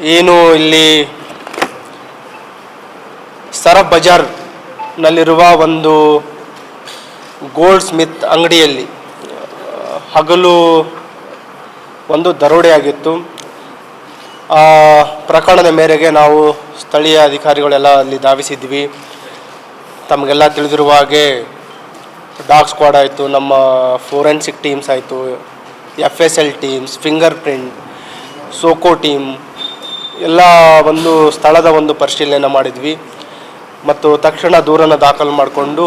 ಏನು ಇಲ್ಲಿ ಸರಫ್ ಬಜಾರ್ನಲ್ಲಿರುವ ಒಂದು ಗೋಲ್ಡ್ ಸ್ಮಿತ್ ಅಂಗಡಿಯಲ್ಲಿ ಹಗಲು ಒಂದು ದರೋಡೆಯಾಗಿತ್ತು. ಆ, ಪ್ರಕರಣದ ಮೇರೆಗೆ ನಾವು ಸ್ಥಳೀಯ ಅಧಿಕಾರಿಗಳೆಲ್ಲ ಅಲ್ಲಿ ಧಾವಿಸಿದ್ವಿ. ತಮಗೆಲ್ಲ ತಿಳಿದಿರುವ ಹಾಗೆ ಡಾಗ್ ಸ್ಕ್ವಾಡ್ ಆಯಿತು, ನಮ್ಮ ಫೋರೆನ್ಸಿಕ್ ಟೀಮ್ಸ್ ಆಯಿತು, F S L teams, finger print, SOCO team ಎಲ್ಲ ಒಂದು ಸ್ಥಳದ ಒಂದು ಪರಿಶೀಲನೆ ಮಾಡಿದ್ವಿ. ಮತ್ತು ತಕ್ಷಣ ದೂರನ್ನು ದಾಖಲು ಮಾಡಿಕೊಂಡು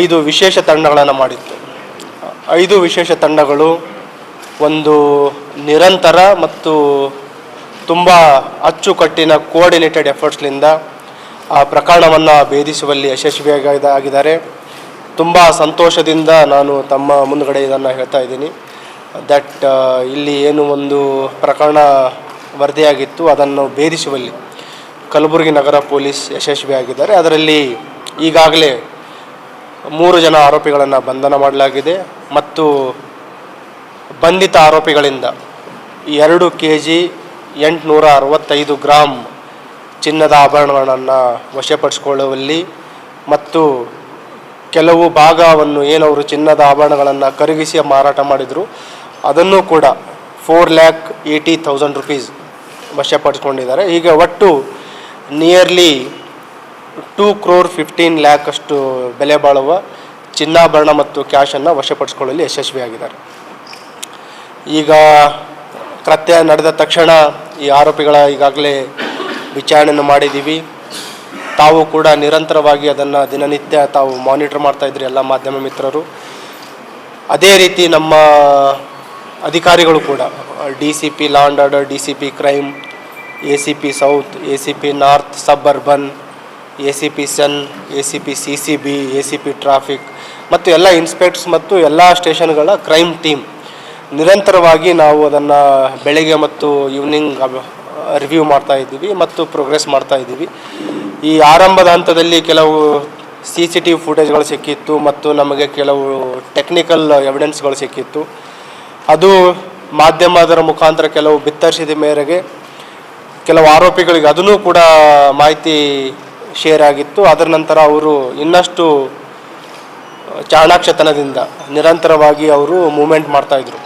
ಐದು ವಿಶೇಷ ತಂಡಗಳನ್ನು ಮಾಡಿತ್ತು. ಐದು ವಿಶೇಷ ತಂಡಗಳು ಒಂದು ನಿರಂತರ ಮತ್ತು ತುಂಬ ಅಚ್ಚುಕಟ್ಟಿನ ಕೋಆರ್ಡಿನೇಟೆಡ್ ಎಫರ್ಟ್ಸ್ನಿಂದ ಆ ಪ್ರಕರಣವನ್ನು ಭೇದಿಸುವಲ್ಲಿ ಯಶಸ್ವಿಯಾಗಿ ಆಗಿದ್ದಾರೆ ತುಂಬ ಸಂತೋಷದಿಂದ ನಾನು ತಮ್ಮ ಮುಂದುಗಡೆ ಇದನ್ನು ಹೇಳ್ತಾ ಇದ್ದೀನಿ. ದಟ್ ಇಲ್ಲಿ ಏನು ಒಂದು ಪ್ರಕರಣ ವರದಿಯಾಗಿತ್ತು, ಅದನ್ನು ಭೇದಿಸುವಲ್ಲಿ. ಕಲಬುರಗಿ ನಗರ ಪೊಲೀಸ್ ಯಶಸ್ವಿಯಾಗಿದ್ದಾರೆ ಅದರಲ್ಲಿ ಈಗಾಗಲೇ ಮೂರು ಜನ ಆರೋಪಿಗಳನ್ನು ಬಂಧನ ಮಾಡಲಾಗಿದೆ ಮತ್ತು ಬಂಧಿತ ಆರೋಪಿಗಳಿಂದ ಎರಡು ಕೆ ಜಿ ಎಂಟುನೂರ ಅರವತ್ತೈದು ಗ್ರಾಮ್ ಚಿನ್ನದ ಆಭರಣಗಳನ್ನು ವಶಪಡಿಸಿಕೊಳ್ಳುವಲ್ಲಿ ಮತ್ತು ಕೆಲವು ಭಾಗವನ್ನು ಏನವರು ಚಿನ್ನದ ಆಭರಣಗಳನ್ನು ಕರಗಿಸಿ ಮಾರಾಟ ಮಾಡಿದರು. ಅದನ್ನು ಕೂಡ four lakh eighty thousand rupees ವಶಪಡಿಸ್ಕೊಂಡಿದ್ದಾರೆ. ಈಗ ಒಟ್ಟು nearly two crore fifteen lakh ಅಷ್ಟು ಬೆಲೆ ಬಾಳುವ ಚಿನ್ನಾಭರಣ ಮತ್ತು ಕ್ಯಾಶನ್ನು ವಶಪಡಿಸಿಕೊಳ್ಳಲು ಯಶಸ್ವಿಯಾಗಿದ್ದಾರೆ. ಈಗ ಕೃತ್ಯ ನಡೆದ ತಕ್ಷಣ ಈ ಆರೋಪಿಗಳ ಈಗಾಗಲೇ ವಿಚಾರಣೆಯನ್ನು ಮಾಡಿದ್ದೀವಿ. ತಾವು ಕೂಡ ನಿರಂತರವಾಗಿ ಅದನ್ನು ದಿನನಿತ್ಯ ತಾವು ಮಾನಿಟರ್ ಮಾಡ್ತಾಯಿದ್ರು ಎಲ್ಲ ಮಾಧ್ಯಮ ಮಿತ್ರರು. ಅದೇ ರೀತಿ ನಮ್ಮ ಅಧಿಕಾರಿಗಳು ಕೂಡ D C P law and order D C P crime A C P south A C P north suburban A C P CEN A C P C C B A C P traffic ಮತ್ತು ಎಲ್ಲ ಇನ್ಸ್ಪೆಕ್ಟ್ಸ್ ಮತ್ತು ಎಲ್ಲ ಸ್ಟೇಷನ್ಗಳ crime team. ನಿರಂತರವಾಗಿ ನಾವು ಅದನ್ನು ಬೆಳಿಗ್ಗೆ ಮತ್ತು evening review ಮಾಡ್ತಾ ಇದ್ದೀವಿ ಮತ್ತು ಪ್ರೋಗ್ರೆಸ್ ಮಾಡ್ತಾ ಇದ್ದೀವಿ. ಈ ಆರಂಭದ ಹಂತದಲ್ಲಿ ಕೆಲವು ಸಿ ಸಿ ಟಿ ವಿ ಫುಟೇಜ್ಗಳು ಸಿಕ್ಕಿತ್ತು ಮತ್ತು ನಮಗೆ ಕೆಲವು ಟೆಕ್ನಿಕಲ್ ಎವಿಡೆನ್ಸ್ಗಳು ಸಿಕ್ಕಿತ್ತು. ಅದು ಮಾಧ್ಯಮದರ ಮುಖಾಂತರ ಕೆಲವು ಬಿತ್ತರಿಸಿದ ಮೇರೆಗೆ ಕೆಲವು ಆರೋಪಿಗಳಿಗೆ ಅದನ್ನೂ ಕೂಡ ಮಾಹಿತಿ ಶೇರ್ ಆಗಿತ್ತು. ಅದರ ನಂತರ ಅವರು ಇನ್ನಷ್ಟು ಚಾಣಾಕ್ಷತನದಿಂದ ನಿರಂತರವಾಗಿ ಅವರು ಮೂಮೆಂಟ್ ಮಾಡ್ತಾಯಿದ್ರು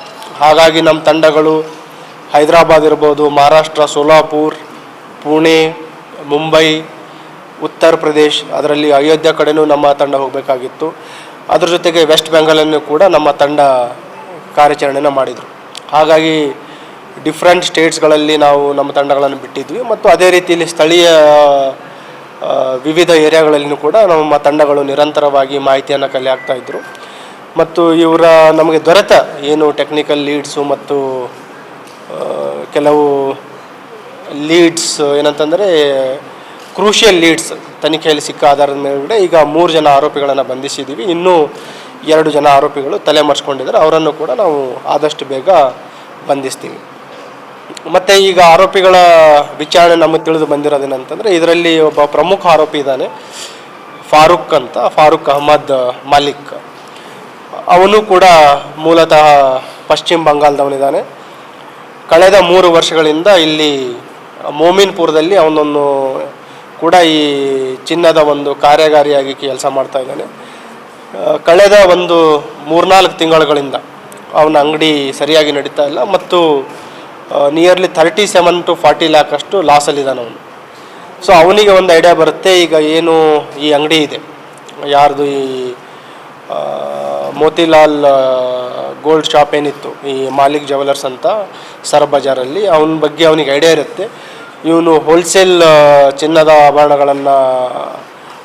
ಹಾಗಾಗಿ ನಮ್ಮ ತಂಡಗಳು ಹೈದರಾಬಾದ್ ಇರ್ಬೋದು, ಮಹಾರಾಷ್ಟ್ರ, ಸೋಲಾಪುರ್, ಪುಣೆ, ಮುಂಬೈ, ಉತ್ತರ ಪ್ರದೇಶ್, ಅದರಲ್ಲಿ ಅಯೋಧ್ಯೆ ಕಡೆಯೂ ನಮ್ಮ ತಂಡ ಹೋಗಬೇಕಾಗಿತ್ತು. ಅದರ ಜೊತೆಗೆ ವೆಸ್ಟ್ ಬೆಂಗಾಲನ್ನು ಕೂಡ ನಮ್ಮ ತಂಡ ಕಾರ್ಯಾಚರಣೆಯನ್ನು ಮಾಡಿದರು. ಹಾಗಾಗಿ ಡಿಫ್ರೆಂಟ್ ಸ್ಟೇಟ್ಸ್ಗಳಲ್ಲಿ ನಾವು ನಮ್ಮ ತಂಡಗಳನ್ನು ಬಿಟ್ಟಿದ್ವಿ. ಮತ್ತು ಅದೇ ರೀತಿಯಲ್ಲಿ ಸ್ಥಳೀಯ ವಿವಿಧ ಏರಿಯಾಗಳಲ್ಲಿಯೂ ಕೂಡ ನಮ್ಮ ತಂಡಗಳು ನಿರಂತರವಾಗಿ ಮಾಹಿತಿಯನ್ನು ಕಲೆ ಹಾಕ್ತಾಯಿದ್ರು ಮತ್ತು ಇವರ ನಮಗೆ ದೊರೆತ ಏನು ಟೆಕ್ನಿಕಲ್ ಲೀಡ್ಸು ಮತ್ತು ಕೆಲವು ಲೀಡ್ಸ್ ಏನಂತಂದರೆ ಕ್ರೂಷಿಯಲ್ ಲೀಡ್ಸ್ ತನಿಖೆಯಲ್ಲಿ ಸಿಕ್ಕ ಆಧಾರದ ಮೇಲೆ ಈಗ ಮೂರು ಜನ ಆರೋಪಿಗಳನ್ನು ಬಂಧಿಸಿದ್ದೀವಿ ಇನ್ನೂ ಎರಡು ಜನ ಆರೋಪಿಗಳು ತಲೆ ಮರೆಸ್ಕೊಂಡಿದ್ದಾರೆ ಅವರನ್ನು ಕೂಡ ನಾವು ಆದಷ್ಟು ಬೇಗ ಬಂಧಿಸ್ತೀವಿ. ಮತ್ತು ಈಗ ಆರೋಪಿಗಳ ವಿಚಾರಣೆ ನಮಗೆ ತಿಳಿದು ಬಂದಿರೋದೇನಂತಂದರೆ ಇದರಲ್ಲಿ ಒಬ್ಬ ಪ್ರಮುಖ ಆರೋಪಿ ಇದ್ದಾನೆ, ಫಾರೂಕ್ ಅಂತ, ಫಾರೂಕ್ ಅಹಮದ್ ಮಾಲಿಕ್. ಅವನು ಕೂಡ ಮೂಲತಃ ಪಶ್ಚಿಮ ಬಂಗಾಳದವನಿದ್ದಾನೆ. ಕಳೆದ ಮೂರು ವರ್ಷಗಳಿಂದ ಇಲ್ಲಿ ಮೋಮಿನ್ಪುರದಲ್ಲಿ ಅವನನ್ನು ಕೂಡ ಈ ಚಿನ್ನದ ಒಂದು ಕಾರ್ಯಗಾರಿಯಾಗಿ ಕೆಲಸ ಮಾಡ್ತಾ ಇದ್ದಾನೆ. ಕಳೆದ ಒಂದು ಮೂರ್ನಾಲ್ಕು ತಿಂಗಳುಗಳಿಂದ ಅವನ ಅಂಗಡಿ ಸರಿಯಾಗಿ ನಡೀತಾ ಇಲ್ಲ. ಮತ್ತು nearly thirty seven to forty lakh ಅಷ್ಟು ಲಾಸಲ್ಲಿದ್ದಾನೆ ಅವನು. ಸೊ ಅವನಿಗೆ ಒಂದು ಐಡಿಯಾ ಬರುತ್ತೆ, ಈಗ ಏನು ಈ ಅಂಗಡಿ ಇದೆ. ಯಾರ್ದು ಈ ಮೋತಿಲಾಲ್ ಗೋಲ್ಡ್ ಶಾಪ್ ಏನಿತ್ತು, ಈ ಮಾಲಿಕ್ ಜ್ಯುವೆಲರ್ಸ್ ಅಂತ ಸರ್ ಬಜಾರಲ್ಲಿ, ಅವನ ಬಗ್ಗೆ ಅವನಿಗೆ ಐಡಿಯಾ ಇರುತ್ತೆ. ಇವನು ಹೋಲ್ಸೇಲ್ ಚಿನ್ನದ ಆಭರಣಗಳನ್ನು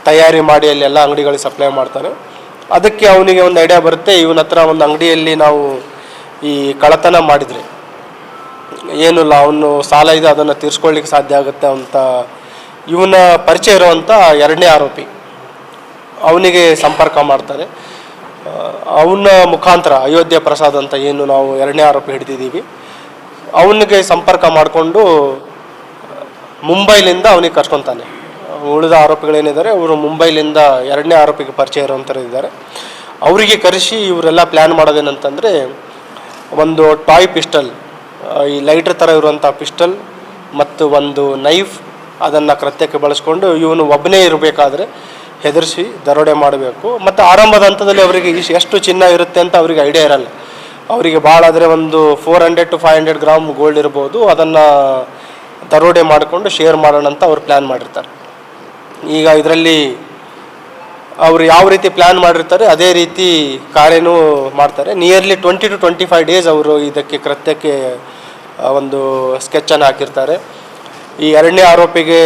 ತಯಾರಿ ಮಾಡಿ ಅಲ್ಲಿ ಎಲ್ಲ ಅಂಗಡಿಗಳಿಗೆ ಸಪ್ಲೈ ಮಾಡ್ತಾನೆ. ಅದಕ್ಕೆ ಅವನಿಗೆ ಒಂದು ಐಡಿಯಾ ಬರುತ್ತೆ ಇವನ ಹತ್ರ ಒಂದು ಅಂಗಡಿಯಲ್ಲಿ ನಾವು ಈ ಕಳತನ ಮಾಡಿದರೆ. ಏನು ಇಲ್ಲ, ಅವನು ಸಾಲ ಇದೆ, ಅದನ್ನು ತೀರಿಸ್ಕೊಳ್ಳಿಕ್ಕೆ ಸಾಧ್ಯ ಆಗುತ್ತೆ ಅಂತ ಇವನ ಪರಿಚಯ ಇರುವಂಥ ಎರಡನೇ ಆರೋಪಿ ಅವನಿಗೆ ಸಂಪರ್ಕ ಮಾಡ್ತಾರೆ. ಅವನ ಮುಖಾಂತರ ಅಯೋಧ್ಯೆ ಪ್ರಸಾದ್ ಅಂತ ಏನು ನಾವು ಎರಡನೇ ಆರೋಪಿ ಹಿಡಿದಿದ್ದೀವಿ. ಅವನಿಗೆ ಸಂಪರ್ಕ ಮಾಡಿಕೊಂಡು ಮುಂಬೈಲಿಂದ ಅವನಿಗೆ ಕರ್ಕೊತಾನೆ ಉಳಿದ ಆರೋಪಿಗಳೇನಿದ್ದಾರೆ ಅವರು ಮುಂಬೈಲಿಂದ ಎರಡನೇ ಆರೋಪಿಗೆ ಪರಿಚಯ ಇರುವಂಥವ್ರು ಇದ್ದಾರೆ. ಅವರಿಗೆ ಕರೆಸಿ ಇವರೆಲ್ಲ ಪ್ಲ್ಯಾನ್ ಮಾಡೋದೇನಂತಂದರೆ, ಒಂದು ಟಾಯ್ ಪಿಸ್ಟಲ್ ಈ ಲೈಟ್ರ್ ಥರ ಇರುವಂಥ ಪಿಸ್ಟಲ್ ಮತ್ತು ಒಂದು ನೈಫ್ ಅದನ್ನು ಕೃತ್ಯಕ್ಕೆ ಬಳಸ್ಕೊಂಡು ಇವನು ಒಬ್ಬನೇ ಇರಬೇಕಾದ್ರೆ ಹೆದರಿಸಿ ದರೋಡೆ ಮಾಡಬೇಕು. ಮತ್ತು ಆರಂಭದ ಹಂತದಲ್ಲಿ ಅವರಿಗೆ ಎಷ್ಟು ಚಿನ್ನ ಇರುತ್ತೆ ಅಂತ ಅವರಿಗೆ ಐಡಿಯಾ ಇರಲ್ಲ. ಅವರಿಗೆ ಭಾಳ ಆದರೆ ಒಂದು four hundred to five hundred gram gold ಇರ್ಬೋದು. ಅದನ್ನು ದರೋಡೆ ಮಾಡಿಕೊಂಡು ಶೇರ್ ಮಾಡೋಣ ಅಂತ ಅವ್ರು ಪ್ಲ್ಯಾನ್ ಮಾಡಿರ್ತಾರೆ. ಈಗ ಇದರಲ್ಲಿ ಅವರು ಯಾವ ರೀತಿ ಪ್ಲ್ಯಾನ್ ಮಾಡಿರ್ತಾರೆ, ಅದೇ ರೀತಿ ಕಾರ್ಯನೂ ಮಾಡ್ತಾರೆ. Nearly twenty to twenty five days ಅವರು ಇದಕ್ಕೆ ಕೃತ್ಯಕ್ಕೆ ಒಂದು ಸ್ಕೆಚನ್ನು ಹಾಕಿರ್ತಾರೆ. ಈ ಎರಡನೇ ಆರೋಪಿಗೆ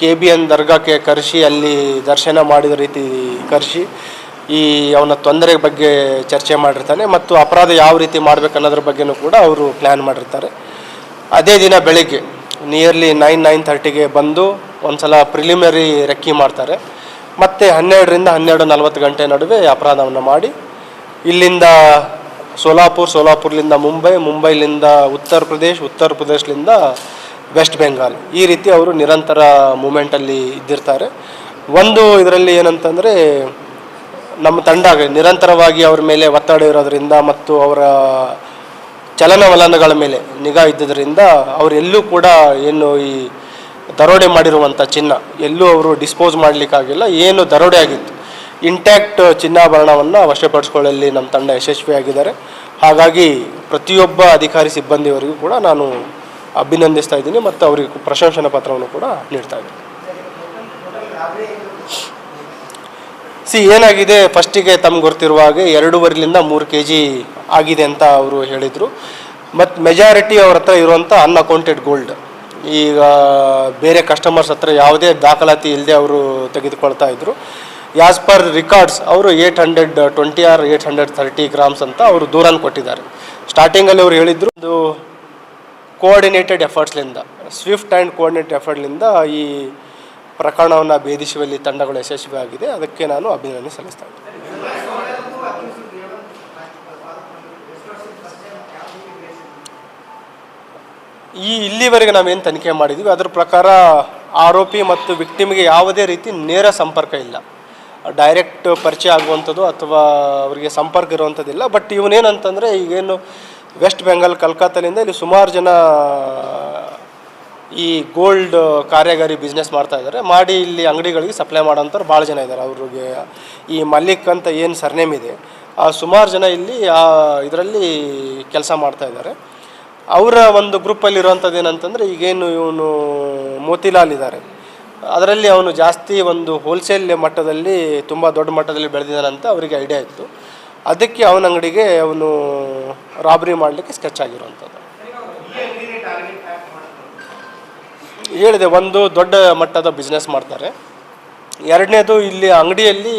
ಕೆ ಬಿ ಎನ್ ದರ್ಗಾಕ್ಕೆ ಕರೆಸಿ, ಅಲ್ಲಿ ದರ್ಶನ ಮಾಡಿದ ರೀತಿ ಕರೆಸಿ, ಈ ಅವನ ತೊಂದರೆ ಬಗ್ಗೆ ಚರ್ಚೆ ಮಾಡಿರ್ತಾನೆ ಮತ್ತು ಅಪರಾಧ ಯಾವ ರೀತಿ ಮಾಡಬೇಕನ್ನೋದ್ರ ಬಗ್ಗೆನೂ ಕೂಡ ಅವರು ಪ್ಲ್ಯಾನ್ ಮಾಡಿರ್ತಾರೆ. ಅದೇ ದಿನ ಬೆಳಿಗ್ಗೆ ನಿಯರ್ಲಿ ನೈನ್ ನೈನ್ ಥರ್ಟಿಗೆ ಬಂದು ಒಂದ್ಸಲ ಪ್ರಿಲಿಮಿನರಿ ರೆಕ್ಕಿ ಮಾಡ್ತಾರೆ. ಮತ್ತು ಹನ್ನೆರಡರಿಂದ ಹನ್ನೆರಡು ನಲವತ್ತು ಗಂಟೆ ನಡುವೆ ಅಪರಾಧವನ್ನು ಮಾಡಿ, ಇಲ್ಲಿಂದ ಸೋಲಾಪುರ್, ಸೋಲಾಪುರ್ಲಿಂದ ಮುಂಬೈ, ಮುಂಬೈಲಿಂದ ಉತ್ತರ ಪ್ರದೇಶ್, ಉತ್ತರ ಪ್ರದೇಶ್ಲಿಂದ ವೆಸ್ಟ್ ಬೆಂಗಾಲ್. ಈ ರೀತಿ ಅವರು ನಿರಂತರ ಮೂಮೆಂಟಲ್ಲಿ ಇದ್ದಿರ್ತಾರೆ. ಒಂದು ಇದರಲ್ಲಿ ಏನಂತಂದರೆ, ನಮ್ಮ ತಂಡ ನಿರಂತರವಾಗಿ ಅವ್ರ ಮೇಲೆ ಒತ್ತಡ ಇರೋದ್ರಿಂದ ಮತ್ತು ಅವರ ಚಲನವಲನಗಳ ಮೇಲೆ ನಿಗಾ ಇದ್ದಿದ್ದರಿಂದ ಅವರೆಲ್ಲೂ ಕೂಡ ಏನು ಈ ದರೋಡೆ ಮಾಡಿರುವಂಥ ಚಿನ್ನ ಎಲ್ಲೂ ಅವರು ಡಿಸ್ಪೋಸ್ ಮಾಡಲಿಕ್ಕಾಗಿಲ್ಲ. ಏನು ದರೋಡೆ ಆಗಿತ್ತು. ಇಂಟ್ಯಾಕ್ಟ್ ಚಿನ್ನಾಭರಣವನ್ನು ವಶಪಡಿಸ್ಕೊಳ್ಳಲ್ಲಿ ನಮ್ಮ ತಂಡ ಯಶಸ್ವಿಯಾಗಿದ್ದಾರೆ. ಹಾಗಾಗಿ ಪ್ರತಿಯೊಬ್ಬ ಅಧಿಕಾರಿ ಸಿಬ್ಬಂದಿಯವರಿಗೂ ಕೂಡ ನಾನು ಅಭಿನಂದಿಸ್ತಾ ಇದ್ದೀನಿ ಮತ್ತು ಅವರಿಗೆ ಪ್ರಶಂಸನಾ ಪತ್ರವನ್ನು ಕೂಡ ನೀಡ್ತಾ ಇದ್ದೀನಿ. ಸಿ, ಏನಾಗಿದೆ? ಫಸ್ಟಿಗೆ ತಮ್ಗೆ ಗೊತ್ತಿರುವ ಹಾಗೆ ಎರಡೂವರೆಲಿಂದ ಮೂರು ಕೆ ಜಿ ಆಗಿದೆ ಅಂತ ಅವರು ಹೇಳಿದರು. ಮತ್ತು ಮೆಜಾರಿಟಿ ಅವ್ರ ಹತ್ರ ಇರುವಂಥ ಅನ್ಅಕೌಂಟೆಡ್ ಗೋಲ್ಡ್ ಈಗ ಬೇರೆ ಕಸ್ಟಮರ್ಸ್ ಹತ್ರ ಯಾವುದೇ ದಾಖಲಾತಿ ಇಲ್ಲದೆ ಅವರು ತೆಗೆದುಕೊಳ್ತಾ ಇದ್ರು. ಯಾಸ್ ಪರ್ ರಿಕಾರ್ಡ್ಸ್ ಅವರು eight hundred twenty or eight hundred thirty grams ಅಂತ ಅವರು ದೂರನ್ನು ಕೊಟ್ಟಿದ್ದಾರೆ. ಸ್ಟಾರ್ಟಿಂಗಲ್ಲಿ ಅವರು ಹೇಳಿದರು, ಒಂದು ಕೋಆರ್ಡಿನೇಟೆಡ್ ಎಫರ್ಟ್ಸ್ಲಿಂದ ಸ್ವಿಫ್ಟ್ ಆ್ಯಂಡ್ ಕೋಆರ್ಡಿನೇಟ್ ಎಫರ್ಟ್ಲಿಂದ ಈ ಪ್ರಕರಣವನ್ನು ಭೇದಿಸುವಲ್ಲಿ ತಂಡಗಳು ಯಶಸ್ವಿಯಾಗಿದೆ. ಅದಕ್ಕೆ ನಾನು ಅಭಿನಂದನೆ ಸಲ್ಲಿಸ್ತಾ ಈ ಇಲ್ಲಿವರೆಗೆ ನಾವೇನು ತನಿಖೆ ಮಾಡಿದ್ದೀವಿ ಅದರ ಪ್ರಕಾರ ಆರೋಪಿ ಮತ್ತು ವಿಕ್ಟಿಮ್ಗೆ ಯಾವುದೇ ರೀತಿ ನೇರ ಸಂಪರ್ಕ ಇಲ್ಲ. ಡೈರೆಕ್ಟ್ ಪರಿಚಯ ಆಗುವಂಥದ್ದು ಅಥವಾ ಅವರಿಗೆ ಸಂಪರ್ಕ ಇರುವಂಥದ್ದಿಲ್ಲ. ಬಟ್ ಇವನೇನಂತಂದರೆ ಈಗೇನು ವೆಸ್ಟ್ ಬೆಂಗಾಲ್, ಕಲ್ಕತ್ತಾಲಿಂದ ಇಲ್ಲಿ ಸುಮಾರು ಜನ ಈ ಗೋಲ್ಡ್ ಕಾರ್ಯಗಾರಿ ಬಿಸ್ನೆಸ್ ಮಾಡ್ತಾ ಇದ್ದಾರೆ. ಮಾಡಿ ಇಲ್ಲಿ ಅಂಗಡಿಗಳಿಗೆ ಸಪ್ಲೈ ಮಾಡೋಂಥವ್ರು ಭಾಳ ಜನ ಇದ್ದಾರೆ. ಅವ್ರಿಗೆ ಈ ಮಲ್ಲಿಕ್ ಅಂತ ಏನು ಸರ್ನೇಮ್ ಇದೆ, ಆ ಸುಮಾರು ಜನ ಇಲ್ಲಿ ಆ ಇದರಲ್ಲಿ ಕೆಲಸ ಮಾಡ್ತಾ ಇದ್ದಾರೆ. ಅವರ ಒಂದು ಗ್ರೂಪಲ್ಲಿ ಇರುವಂಥದ್ದು ಏನಂತಂದರೆ ಈಗೇನು ಇವನು ಮೋತಿಲಾಲ್ ಇದ್ದಾರೆ. ಅದರಲ್ಲಿ ಅವನು ಜಾಸ್ತಿ ಒಂದು ಹೋಲ್ಸೇಲ್ ಮಟ್ಟದಲ್ಲಿ, ತುಂಬ ದೊಡ್ಡ ಮಟ್ಟದಲ್ಲಿ ಬೆಳೆದಿದ್ದಾನಂತ ಅವರಿಗೆ ಐಡಿಯಾ ಇತ್ತು. ಅದಕ್ಕೆ ಅವನ ಅಂಗಡಿಗೆ ಅವನು ರಾಬರಿ ಮಾಡಲಿಕ್ಕೆ ಸ್ಕೆಚ್ ಆಗಿರುವಂಥದ್ದು. ಹೇಳಿದೆ, ಒಂದು ದೊಡ್ಡ ಮಟ್ಟದ ಬಿಸ್ನೆಸ್ ಮಾಡ್ತಾರೆ. ಎರಡನೇದು ಇಲ್ಲಿ ಅಂಗಡಿಯಲ್ಲಿ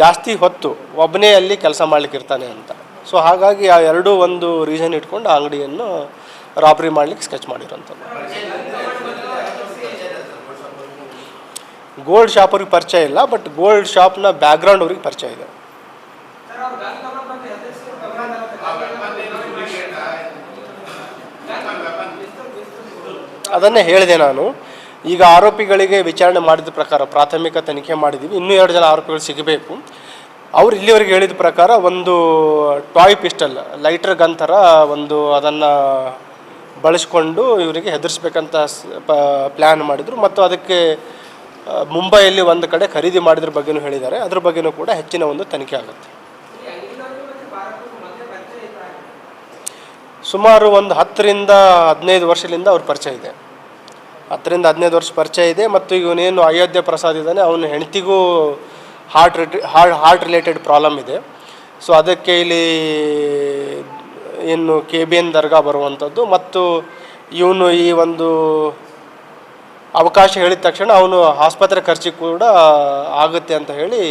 ಜಾಸ್ತಿ ಹೊತ್ತು ಒಬ್ಬನೇ ಅಲ್ಲಿ ಕೆಲಸ ಮಾಡ್ಲಿಕ್ಕೆ ಇರ್ತಾನೆ ಅಂತ. ಸೊ ಹಾಗಾಗಿ ಆ ಎರಡೂ ಒಂದು ರೀಸನ್ ಇಟ್ಕೊಂಡು ಆ ಅಂಗಡಿಯನ್ನು ರಾಬ್ರಿ ಮಾಡ್ಲಿಕ್ಕೆ ಸ್ಕೆಚ್ ಮಾಡಿರೋಂಥದ್ದು ಗೋಲ್ಡ್ ಶಾಪ್ ಅವ್ರಿಗೆ ಪರಿಚಯ ಇಲ್ಲ ಬಟ್ ಗೋಲ್ಡ್ ಶಾಪ್ನ ಬ್ಯಾಕ್ಗ್ರೌಂಡ್ ಅವ್ರಿಗೆ ಪರಿಚಯ ಇದೆ. ಅದನ್ನೇ ಹೇಳಿದೆ ನಾನು. ಈಗ ಆರೋಪಿಗಳಿಗೆ ವಿಚಾರಣೆ ಮಾಡಿದ ಪ್ರಕಾರ, ಪ್ರಾಥಮಿಕ ತನಿಖೆ ಮಾಡಿದ್ದೀವಿ ಇನ್ನೂ ಎರಡು ಜನ ಆರೋಪಿಗಳು ಸಿಗಬೇಕು. ಅವ್ರು ಇಲ್ಲಿವರೆಗೆ ಹೇಳಿದ ಪ್ರಕಾರ ಒಂದು ಟಾಯ್ ಪಿಸ್ಟಲ್, ಲೈಟರ್ ಗನ್ ಥರ ಒಂದು ಅದನ್ನು ಬಳಸ್ಕೊಂಡು ಇವರಿಗೆ ಹೆದರ್ಸ್ಬೇಕಂತ ಪ್ಲ್ಯಾನ್ ಮಾಡಿದರು. ಮತ್ತು ಅದಕ್ಕೆ ಮುಂಬೈಯಲ್ಲಿ ಒಂದು ಕಡೆ ಖರೀದಿ ಮಾಡಿದ್ರ ಬಗ್ಗೆನೂ ಹೇಳಿದ್ದಾರೆ. ಅದ್ರ ಬಗ್ಗೆನೂ ಕೂಡ ಹೆಚ್ಚಿನ ಒಂದು ತನಿಖೆ ಆಗುತ್ತೆ. ಸುಮಾರು ಒಂದು ಹತ್ತರಿಂದ ಹದಿನೈದು ವರ್ಷದಿಂದ ಅವ್ರ ಪರಿಚಯ ಇದೆ. ಹತ್ತರಿಂದ ಹದಿನೈದು ವರ್ಷ ಪರಿಚಯ ಇದೆ ಮತ್ತು ಇವನೇನು ಅಯೋಧ್ಯೆ ಪ್ರಸಾದ್ ಇದ್ದಾನೆ, ಅವನ ಹೆಂಡತಿಗೂ ಹಾರ್ಟ್ ರಿಟ್ ಹಾರ್ಟ್ ಹಾರ್ಟ್ ರಿಲೇಟೆಡ್ ಪ್ರಾಬ್ಲಮ್ ಇದೆ. ಸೊ ಅದಕ್ಕೆ ಇಲ್ಲಿ ಏನು ಕೆ ಬಿ ಎನ್ ದರ್ಗಾ ಬರುವಂಥದ್ದು ಮತ್ತು ಇವನು ಈ ಒಂದು ಅವಕಾಶ ಹೇಳಿದ ತಕ್ಷಣ ಅವನು ಆಸ್ಪತ್ರೆ ಖರ್ಚಿಗೆ ಕೂಡ ಆಗುತ್ತೆ ಅಂತ ಹೇಳಿ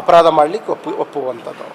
ಅಪರಾಧ ಮಾಡಲಿಕ್ಕೆ ಒಪ್ಪು ಒಪ್ಪುವಂಥದ್ದು.